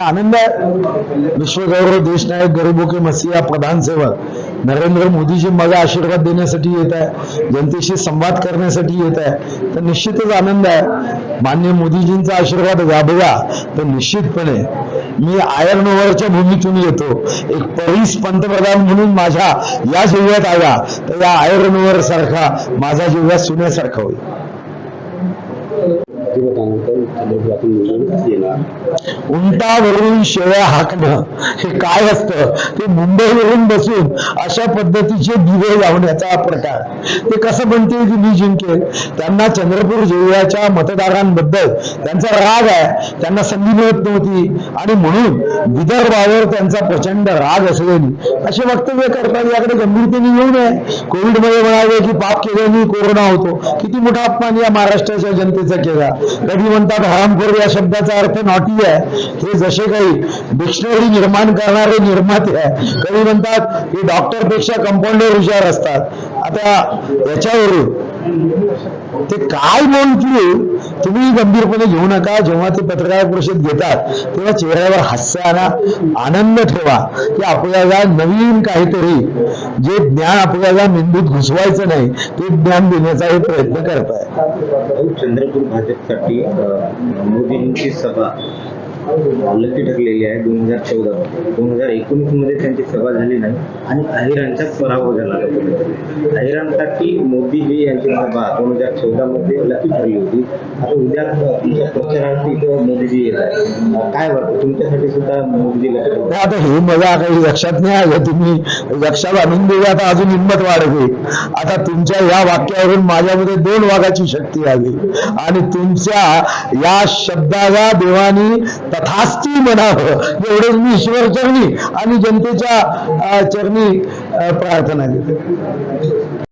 आनंद आहे. विश्वगौरव देशनायक गरीबो के मसीहा प्रधान सेवक. नरेंद्र मोदीजी मला आशीर्वाद देण्यासाठी येत आहे. जनतेशी संवाद करण्यासाठी येत आहे. तर निश्चितच आनंद आहे. मान्य मोदीजींचा आशीर्वाद लाभला तर निश्चितपणे मी आयर्न ओव्हरच्या भूमीतून येतो. एक परीस पंतप्रधान म्हणून माझ्या या जिल्ह्यात आला. तर या आयर्न ओव्हर सारखा माझा जिल्हा सुन्यासारखा होईल. उंटावरून शेळ्या हाकणं हे काय असतं? ते मुंबईवरून बसून अशा पद्धतीचे दिवे लावण्याचा प्रकार. ते कसं म्हणतील की मी जिंकेल त्यांना चंद्रपूर जिल्ह्याच्या मतदारांबद्दल त्यांचा राग आहे. त्यांना संधी मिळत नव्हती. आणि म्हणून विदर्भावर त्यांचा प्रचंड राग असलेली असे वक्तव्य करतात याकडे गंभीरतेने येऊ नये. कोविडमध्ये म्हणाले की पाप केल्याने कोरोना होतो. किती मोठा अपमान या महाराष्ट्राच्या जनतेचा केला. कधी म्हणतात हरामखोर या शब्दाचा अर्थ नॉटी आहे. हे जसे काही डिक्शनरी निर्माण करणारे निर्माते आहे कधी म्हणतात की डॉक्टरपेक्षा कंपाऊंडर हुशार असतात. आता याच्यावरून ते काय म्हणतील तुम्ही? गंभीरपणे घेऊ नका. जेव्हा ते पत्रकार परिषद घेतात तेव्हा चेहऱ्यावर हास्य आणा आनंद ठेवा की आपल्याला नवीन काहीतरी. जे ज्ञान आपल्याला मेंदूत घुसवायचं नाही ते ज्ञान देण्याचा हे प्रयत्न करताय. चंद्रपूर भाजपसाठी मोदींची सभा. लकी ठरलेली आहे दोन हजार चौदा मध्ये. दोन हजार एकोणीसमध्ये त्यांची सभा झाली नाही आणि अहिरांचा पराभव झाला अहिरांसाठी मोदीजी यांची सभा दोन हजार चौदा मध्ये लकी ठरली होती. आता उद्या तुमच्या प्रचारार्थी इथं मोदीजी येत आहे काय वाटतं? तुमच्यासाठी सुद्धा मोदीजी लकी आता हे मला काही लक्षात नाही आलं. तुम्ही लक्षात आणून दिले आता अजून हिंमत वाढली आता तुमच्या या वाक्यावरून माझ्यामध्ये दोन वाघाची शक्ती आली. आणि तुमच्या या शब्दाला देवानी तथास्ती म्हणावं. एवढेच मी ईश्वर चरणी आणि जनतेच्या चरणी प्रार्थना देतो.